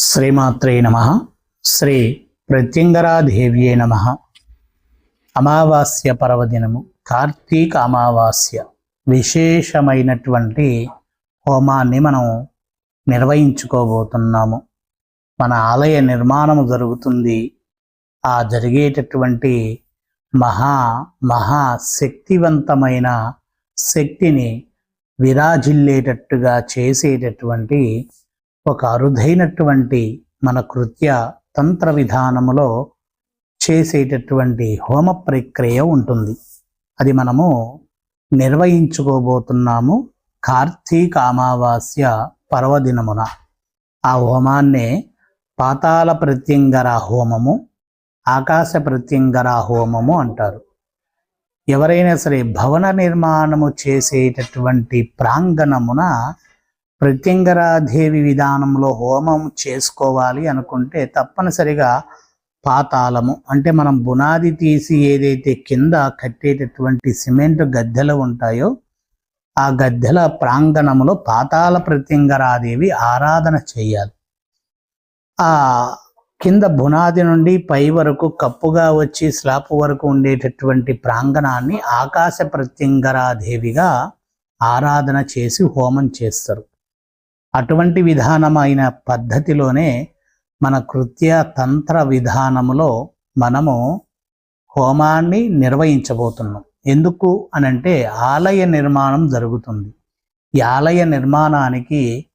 శ్రీమాత్రే నమ. శ్రీ ప్రత్యంగరాదేవ్యే నమ. అమావాస్య పర్వదినము. కార్తీక అమావాస్య. విశేషమైనటువంటి హోమాన్ని మనం నిర్వహించుకోబోతున్నాము. మన ఆలయ నిర్మాణము జరుగుతుంది. ఆ జరిగేటటువంటి మహా మహా శక్తివంతమైన శక్తిని విరాజిల్లేటట్టుగా చేసేటటువంటి ఒక అరుదైనటువంటి మన కృత్య తంత్ర విధానములో చేసేటటువంటి హోమ ప్రక్రియ ఉంటుంది. అది మనము నిర్వహించుకోబోతున్నాము కార్తీక అమావాస్య పర్వదినమున. ఆ హోమాన్నే పాతాళ ప్రత్యంగర హోమము ఆకాశ ప్రత్యంగర హోమము అంటారు. ఎవరైనా సరే భవన నిర్మాణము చేసేటటువంటి ప్రాంగణమున ప్రత్యంగరాదేవి విధానంలో హోమం చేసుకోవాలి అనుకుంటే తప్పనిసరిగా పాతాళము. అంటే మనం బునాది తీసి ఏదైతే కింద కట్టేటటువంటి సిమెంట్ గద్దెలు ఉంటాయో ఆ గద్దెల ప్రాంగణంలో పాతాళ ప్రత్యంగరాదేవి ఆరాధన చేయాలి. ఆ కింద బునాది నుండి పై వరకు కప్పుగా వచ్చి స్లాబ్ వరకు ఉండేటటువంటి ప్రాంగణాన్ని ఆకాశ ప్రత్యంగరాదేవిగా ఆరాధన చేసి హోమం చేస్తారు. అటువంటి విధానమైన పద్ధతిలోనే మన కృత్య తంత్ర విధానములో మనము హోమాన్ని నిర్వహించబోతున్నాం. ఎందుకు అనంటే ఆలయ నిర్మాణం జరుగుతుంది. ఈ ఆలయ నిర్మాణానికి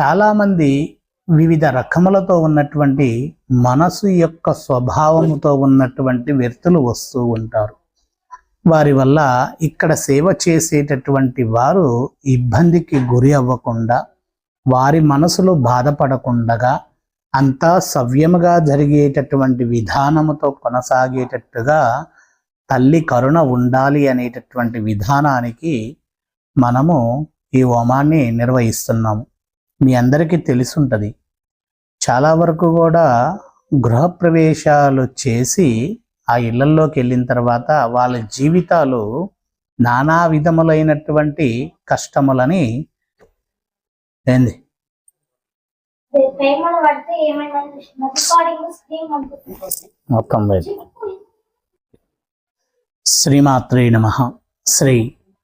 చాలామంది వివిధ రకములతో ఉన్నటువంటి మనసు యొక్క స్వభావముతో ఉన్నటువంటి వ్యక్తులు వస్తూ ఉంటారు. వారి వల్ల ఇక్కడ సేవ చేసేటటువంటి వారు ఇబ్బందికి గురి అవ్వకుండా వారి మనసులో బాధపడకుండగా అంతా సవ్యముగా జరిగేటటువంటి విధానముతో కొనసాగేటట్టుగా తల్లి కరుణ ఉండాలి అనేటటువంటి విధానానికి మనము ఈ హోమాన్ని నిర్వహిస్తున్నాము. మీ అందరికీ తెలుసుంటుంది. చాలా వరకు కూడా గృహప్రవేశాలు చేసి ఆ ఇళ్ళలోకి వెళ్ళిన తర్వాత వాళ్ళ జీవితాలు నానా విధములైనటువంటి కష్టములని ఏంది? మొత్తం బయట శ్రీమాత్రే నమ. శ్రీ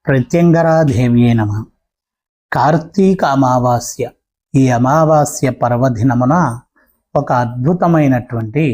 ప్రత్యంగరాదేవ్యే నమ. కార్తీక అమావాస్య ఈ అమావాస్య పర్వదినమున ఒక అద్భుతమైనటువంటి